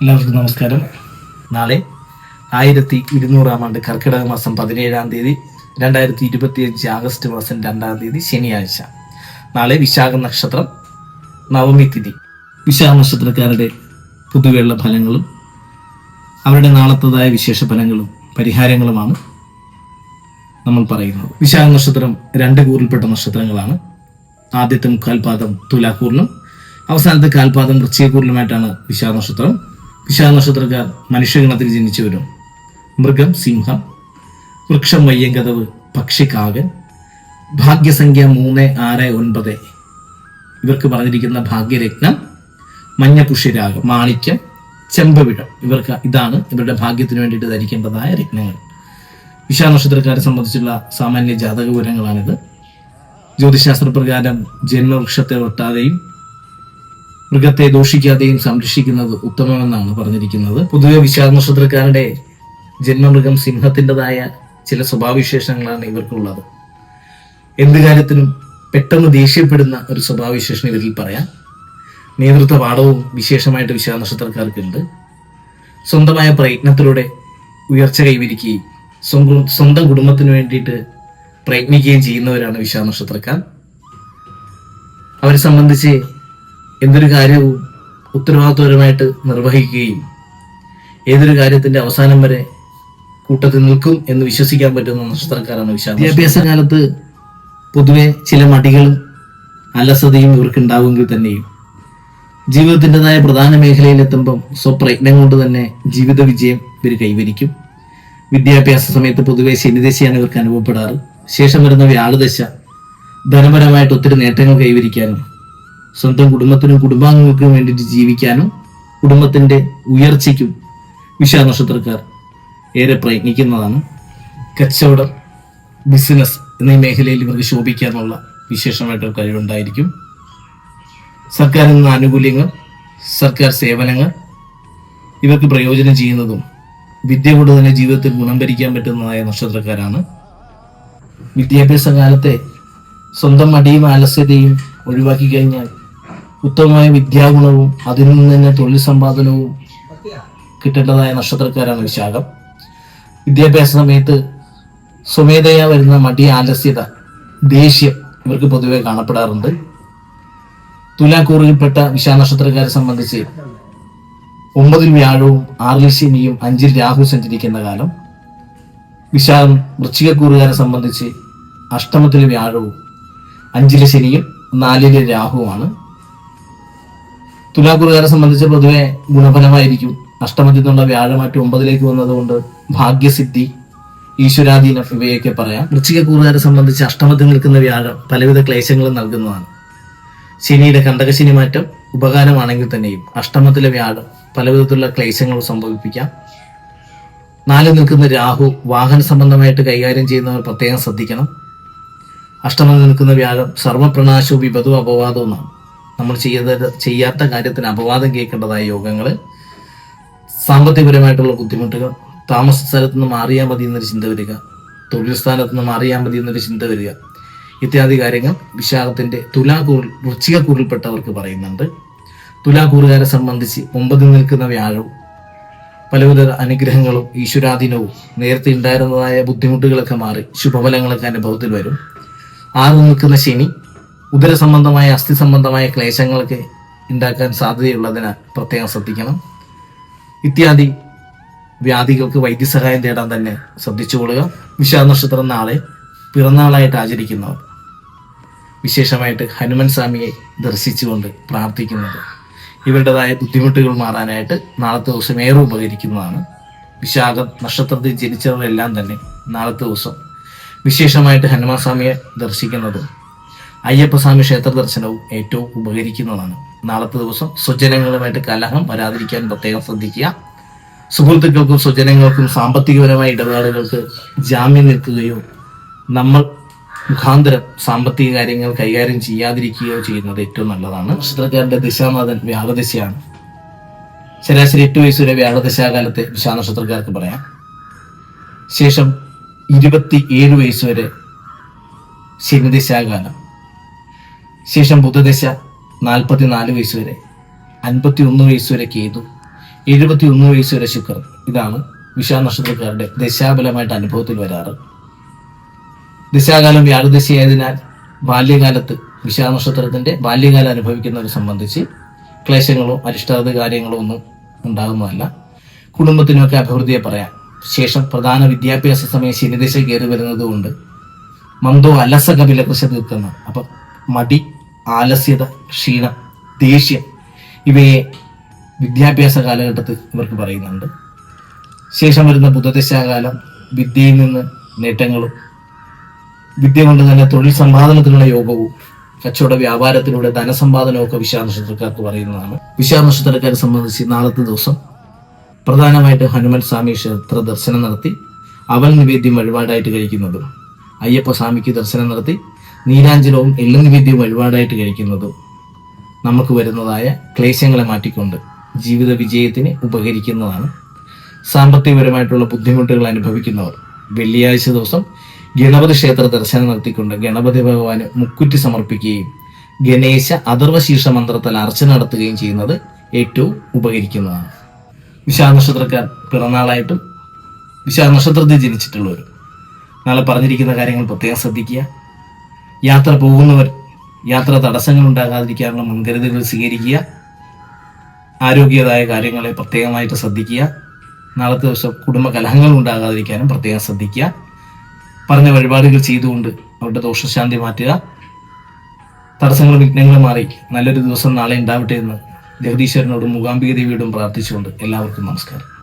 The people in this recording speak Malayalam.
എല്ലാവർക്കും നമസ്കാരം. നാളെ ആയിരത്തി ഇരുന്നൂറാം ആണ്ട് കർക്കിടക മാസം പതിനേഴാം തീയതി രണ്ടായിരത്തി ഇരുപത്തിയഞ്ച് ആഗസ്റ്റ് മാസം രണ്ടാം തീയതി ശനിയാഴ്ച. നാളെ വിശാഖ നക്ഷത്രം നവമി തിഥി വിശാഖ നക്ഷത്രക്കാരുടെ പൊതുവെയുള്ള ഫലങ്ങളും അവരുടെ നാളത്തതായ വിശേഷ ഫലങ്ങളും പരിഹാരങ്ങളുമാണ് നമ്മൾ പറയുന്നത്. വിശാഖ നക്ഷത്രം രണ്ട് കൂറിൽപ്പെട്ട നക്ഷത്രങ്ങളാണ്. ആദ്യത്തെ മുക്കാൽപാദം തുലാക്കൂറിനും അവസാനത്തെ കാൽപാദം വൃശ്ചികക്കൂറിലുമായിട്ടാണ് വിശാഖ നക്ഷത്രം. വിശാഖ നക്ഷത്രക്കാർ മനുഷ്യഗണത്തിൽ ജനിച്ചവരും മൃഗം സിംഹം വൃക്ഷം വയ്യങ്കതവ് പക്ഷി കാകൻ ഭാഗ്യസംഖ്യ മൂന്ന് ആറ് ഒൻപത്. ഇവർക്ക് പറഞ്ഞിരിക്കുന്ന ഭാഗ്യരത്നം മഞ്ഞപുഷ്യരാഗം മാണിക്യം ചെമ്പവിടം ഇവർക്ക് ഇതാണ് ഇവരുടെ ഭാഗ്യത്തിന് വേണ്ടിയിട്ട് ധരിക്കേണ്ടതായ രത്നങ്ങൾ. വിശാഖ നക്ഷത്രക്കാരെ സംബന്ധിച്ചുള്ള സാമാന്യ ജാതക വിവരങ്ങളാണിത്. ജ്യോതിശാസ്ത്ര പ്രകാരം ജന്മവൃക്ഷത്തെ ഒട്ടാതെയും മൃഗത്തെ ദോഷിക്കാതെയും സംരക്ഷിക്കുന്നത് ഉത്തമമെന്നാണ് പറഞ്ഞിരിക്കുന്നത്. പൊതുവെ വിശാഖ നക്ഷത്രക്കാരുടെ ജന്മമൃഗം സിംഹത്തിന്റെതായ ചില സ്വഭാവവിശേഷങ്ങളാണ് ഇവർക്കുള്ളത്. എന്ത് കാര്യത്തിനും പെട്ടെന്ന് ദേഷ്യപ്പെടുന്ന ഒരു സ്വഭാവവിശേഷം ഇവരിൽ പറയാം. നേതൃത്വ പാഠവും വിശേഷമായിട്ട് വിശാഖ നക്ഷത്രക്കാർക്കുണ്ട്. സ്വന്തമായ പ്രയത്നത്തിലൂടെ ഉയർച്ച കൈവരിക്കുകയും സ്വന്തം സ്വന്തം കുടുംബത്തിന് വേണ്ടിയിട്ട് പ്രയത്നിക്കുകയും ചെയ്യുന്നവരാണ് വിശാഖ നക്ഷത്രക്കാർ. അവരെ സംബന്ധിച്ച് എന്തൊരു കാര്യവും ഉത്തരവാദിത്വപരമായിട്ട് നിർവഹിക്കുകയും ഏതൊരു കാര്യത്തിന്റെ അവസാനം വരെ കൂട്ടത്തിൽ നിൽക്കും എന്ന് വിശ്വസിക്കാൻ പറ്റുന്ന നക്ഷത്രക്കാരാണ് വിശാഖ വിദ്യാഭ്യാസ കാലത്ത് പൊതുവെ ചില മടികളും അലസതയും ഇവർക്ക് ഉണ്ടാവുമെങ്കിൽ തന്നെയും ജീവിതത്തിന്റെതായ പ്രധാന മേഖലയിലെത്തുമ്പം സ്വപ്രയത്നം കൊണ്ട് തന്നെ ജീവിത വിജയം ഇവർ കൈവരിക്കും. വിദ്യാഭ്യാസ സമയത്ത് പൊതുവെ ശനിദശയാണ് ഇവർക്ക് അനുഭവപ്പെടാറ്. ശേഷം വരുന്ന വ്യാഴദശ ധനപരമായിട്ട് ഒത്തിരി നേട്ടങ്ങൾ കൈവരിക്കാനും സ്വന്തം കുടുംബത്തിനും കുടുംബാംഗങ്ങൾക്കും വേണ്ടിയിട്ട് ജീവിക്കാനും കുടുംബത്തിന്റെ ഉയർച്ചയ്ക്കും വിശാ നക്ഷത്രക്കാർ ഏറെ പ്രയത്നിക്കുന്നതാണ് കച്ചവടം ബിസിനസ് എന്നീ മേഖലയിൽ ഇവർക്ക് ശോഭിക്കാനുള്ള വിശേഷമായിട്ട് കഴിവുണ്ടായിരിക്കും. സർക്കാരിൽ നിന്ന് ആനുകൂല്യങ്ങൾ സർക്കാർ സേവനങ്ങൾ ഇവർക്ക് പ്രയോജനം ചെയ്യുന്നതും വിദ്യ കൊണ്ട് തന്നെ ജീവിതത്തിൽ ഗുണം ഭരിക്കാൻ പറ്റുന്നതായ നക്ഷത്രക്കാരാണ്. വിദ്യാഭ്യാസ കാലത്തെ സ്വന്തം മടിയും ആലസ്യതയും ഒഴിവാക്കി കഴിഞ്ഞാൽ ഉത്തമമായ വിദ്യാഗുണവും അതിൽ നിന്ന് തന്നെ തൊഴിൽ സമ്പാദനവും കിട്ടേണ്ടതായ നക്ഷത്രക്കാരാണ് വിശാഖം. വിദ്യാഭ്യാസ സമയത്ത് സ്വമേധയാ വരുന്ന മടി ആലസ്യത ദേഷ്യം ഇവർക്ക് പൊതുവെ കാണപ്പെടാറുണ്ട്. തുലാക്കൂറിൽപ്പെട്ട വിശാഖ നക്ഷത്രക്കാരെ സംബന്ധിച്ച് ഒമ്പതിൽ വ്യാഴവും ആറിൽ ശനിയും അഞ്ചിൽ രാഹു സഞ്ചരിക്കുന്ന കാലം. വിശാഖം വൃശ്ചികക്കൂറുകാരെ സംബന്ധിച്ച് അഷ്ടമത്തിലെ വ്യാഴവും അഞ്ചിലെ ശനിയും നാലിലെ രാഹുവാണ് തുലാക്കൂറുകാരെ സംബന്ധിച്ച് പൊതുവെ ഗുണഫലമായിരിക്കും. അഷ്ടമത്തിൽ നിന്നുള്ള ഒമ്പതിലേക്ക് വന്നതുകൊണ്ട് ഭാഗ്യസിദ്ധി ഈശ്വരാധീനം ഇവയൊക്കെ പറയാം. വൃശ്ചികക്കൂറുകാരെ സംബന്ധിച്ച് അഷ്ടമത്തിൽ നിൽക്കുന്ന വ്യാഴം പലവിധ ക്ലേശങ്ങളും നൽകുന്നതാണ്. ശനിയുടെ കണ്ടകശനി മാറ്റം ഉപകാരമാണെങ്കിൽ തന്നെയും അഷ്ടമത്തിലെ വ്യാഴം പലവിധത്തിലുള്ള ക്ലേശങ്ങൾ സംഭവിപ്പിക്കാം. നാല് നിൽക്കുന്ന രാഹു വാഹന സംബന്ധമായിട്ട് കൈകാര്യം ചെയ്യുന്നവർ പ്രത്യേകം ശ്രദ്ധിക്കണം. അഷ്ടമത്തിൽ നിൽക്കുന്ന വ്യാഴം സർവപ്രണാശവും വിപതും അപവാദവും നമ്മൾ ചെയ്ത ചെയ്യാത്ത കാര്യത്തിന് അപവാദം കേൾക്കേണ്ടതായ യോഗങ്ങൾ സാമ്പത്തികപരമായിട്ടുള്ള ബുദ്ധിമുട്ടുകൾ താമസ സ്ഥലത്ത് നിന്ന് മാറിയാൽ മതി എന്നൊരു ചിന്ത വരിക തൊഴിൽ സ്ഥാനത്ത് നിന്ന് മാറിയാൽ മതി എന്നൊരു ചിന്ത വരിക ഇത്യാദി കാര്യങ്ങൾ വിശാഖത്തിന്റെ തുലാക്കൂറിൽ വൃശ്ചികക്കൂറിൽപ്പെട്ടവർക്ക് പറയുന്നുണ്ട്. തുലാക്കൂറുകാരെ സംബന്ധിച്ച് ഒമ്പതിൽ നിൽക്കുന്ന വ്യാഴവും പലവിധ അനുഗ്രഹങ്ങളും ഈശ്വരാധീനവും നേരത്തെ ഉണ്ടായിരുന്നതായ ബുദ്ധിമുട്ടുകളൊക്കെ മാറി ശുഭഫലങ്ങളൊക്കെ അനുഭവത്തിൽ വരും. ആറ് നിൽക്കുന്ന ശനി ഉദര സംബന്ധമായ അസ്ഥി സംബന്ധമായ ക്ലേശങ്ങൾക്ക് ഉണ്ടാക്കാൻ സാധ്യതയുള്ളതിനാൽ പ്രത്യേകം ശ്രദ്ധിക്കണം. ഇത്യാദി വ്യാധികൾക്ക് വൈദ്യസഹായം തേടാൻ തന്നെ ശ്രദ്ധിച്ചുകൊള്ളുക വിശാഖ നക്ഷത്രം നാളെ പിറന്നാളായിട്ട് ആചരിക്കുന്നവർ. വിശേഷമായിട്ട് ഹനുമൻ സ്വാമിയെ ദർശിച്ചുകൊണ്ട് പ്രാർത്ഥിക്കുന്നത്. ഇവരുടേതായ ബുദ്ധിമുട്ടുകൾ മാറാനായിട്ട് നാളത്തെ ദിവസം ഏറെ ഉപകരിക്കുന്നതാണ്. വിശാഖ നക്ഷത്രത്തിൽ ജനിച്ചവരെല്ലാം തന്നെ നാളത്തെ ദിവസം വിശേഷമായിട്ട് ഹനുമാൻ സ്വാമിയെ ദർശിക്കുന്നതും അയ്യപ്പസ്വാമി ക്ഷേത്ര ദർശനവും ഏറ്റവും ഉപകരിക്കുന്നതാണ്. നാളത്തെ ദിവസം സ്വജനങ്ങളുമായിട്ട് കലഹം വരാതിരിക്കാൻ പ്രത്യേകം ശ്രദ്ധിക്കുക. സുഹൃത്തുക്കൾക്കും സ്വജനങ്ങൾക്കും സാമ്പത്തികപരമായ ഇടപാടുകൾക്ക് ജാമ്യം നിൽക്കുകയോ നമ്മൾ മുഖാന്തരം സാമ്പത്തിക കാര്യങ്ങൾ കൈകാര്യം ചെയ്യാതിരിക്കുകയോ ചെയ്യുന്നത് ഏറ്റവും നല്ലതാണ്. നക്ഷത്രക്കാരുടെ ദിശാനാഥൻ വ്യാഴദശയാണ്. ശരാശരി എട്ട് വയസ്സ് വരെ വ്യാഴദശാകാലത്തെ വിശാനക്ഷത്രക്കാർക്ക് പറയാം. ശേഷം ഇരുപത്തി ഏഴ് വയസ്സ് വരെ ശനിദശാകാലം. ശേഷം ബുധദശ നാൽപ്പത്തിനാല് വയസ്സ് വരെ അൻപത്തി ഒന്ന് വയസ്സ് വരെ കേതു എഴുപത്തി ഒന്ന് വയസ്സ് വരെ ശുക്രൻ. ഇതാണ് വിശാ നക്ഷത്രക്കാരുടെ ദശാബലമായിട്ട് അനുഭവത്തിൽ വരാറ്. ദശാകാലം വ്യാഴദശയായതിനാൽ ബാല്യകാലത്ത് വിശാ നക്ഷത്രത്തിന്റെ ബാല്യകാലം അനുഭവിക്കുന്നവരെ സംബന്ധിച്ച് ക്ലേശങ്ങളോ അരിഷ്ടാത കാര്യങ്ങളോ ഒന്നും ഉണ്ടാകുന്നതല്ല. കുടുംബത്തിനൊക്കെ അഭിവൃദ്ധിയെ പറയാം. ശേഷം പ്രധാന വിദ്യാഭ്യാസ സമയം ശനിദശ കയറി വരുന്നത് കൊണ്ട് മന്ദോ അലസ കപിലകൃഷ തീർക്കുന്ന അപ്പൊ മടി ആലസ്യത ക്ഷീണം ദേഷ്യം ഇവയെ വിദ്യാഭ്യാസ കാലഘട്ടത്തിൽ ഇവർക്ക് പറയുന്നുണ്ട്. ശേഷം വരുന്ന ബുദ്ധദശാകാലം വിദ്യയിൽ നിന്ന് നേട്ടങ്ങളും വിദ്യ കൊണ്ട് തന്നെ തൊഴിൽ സമ്പാദനത്തിനുള്ള യോഗവും കച്ചവട വ്യാപാരത്തിലൂടെ ധനസമ്പാദനവും ഒക്കെ വിശാ നക്ഷത്രക്കാർക്ക് പറയുന്നതാണ്. വിശാ നക്ഷത്രക്കാരെ സംബന്ധിച്ച് നാളത്തെ ദിവസം പ്രധാനമായിട്ട് ഹനുമൻ സ്വാമി ക്ഷേത്ര ദർശനം നടത്തി അവൽ നിവേദ്യം വഴിപാടായിട്ട് കഴിക്കുന്നതും അയ്യപ്പ സ്വാമിക്ക് ദർശനം നടത്തി നീരാഞ്ജനവും എള്ളു വിദ്യയും വഴിപാടായിട്ട് കഴിക്കുന്നതും നമുക്ക് വരുന്നതായ ക്ലേശങ്ങളെ മാറ്റിക്കൊണ്ട് ജീവിത വിജയത്തിന് ഉപകരിക്കുന്നതാണ് സാമ്പത്തികപരമായിട്ടുള്ള ബുദ്ധിമുട്ടുകൾ അനുഭവിക്കുന്നവർ. വെള്ളിയാഴ്ച ദിവസം ഗണപതി ക്ഷേത്ര ദർശനം നടത്തിക്കൊണ്ട് ഗണപതി ഭഗവാന് മുക്കുറ്റി സമർപ്പിക്കുകയും ഗണേശ അഥർവശീർഷ മന്ത്രത്താൽ അർച്ചന നടത്തുകയും ചെയ്യുന്നത് ഏറ്റവും ഉപകരിക്കുന്നതാണ്. വിശാഖ നക്ഷത്രക്കാർ പിറന്നാളായിട്ടും വിശാഖ നക്ഷത്രത്തിൽ ജനിച്ചിട്ടുള്ളവരും. നാളെ പറഞ്ഞിരിക്കുന്ന കാര്യങ്ങൾ പ്രത്യേകം ശ്രദ്ധിക്കുക. യാത്ര പോകുന്നവർ യാത്ര തടസ്സങ്ങൾ ഉണ്ടാകാതിരിക്കാനുള്ള മുൻകരുതലുകൾ സ്വീകരിക്കുക. ആരോഗ്യതായ കാര്യങ്ങളെ പ്രത്യേകമായിട്ട് ശ്രദ്ധിക്കുക. നാളത്തെ ദിവസം കുടുംബ കലഹങ്ങൾ ഉണ്ടാകാതിരിക്കാനും പ്രത്യേകം ശ്രദ്ധിക്കുക. പറഞ്ഞ വഴിപാടുകൾ ചെയ്തുകൊണ്ട് അവരുടെ ദോഷശാന്തി മാറ്റുക. തടസ്സങ്ങളും വിഘ്നങ്ങളും മാറി നല്ലൊരു ദിവസം നാളെ ഉണ്ടാവട്ടെ എന്ന് ജഗദീശ്വരനോടും മൂകാംബിക ദേവിയോടും പ്രാർത്ഥിച്ചുകൊണ്ട് എല്ലാവർക്കും നമസ്കാരം.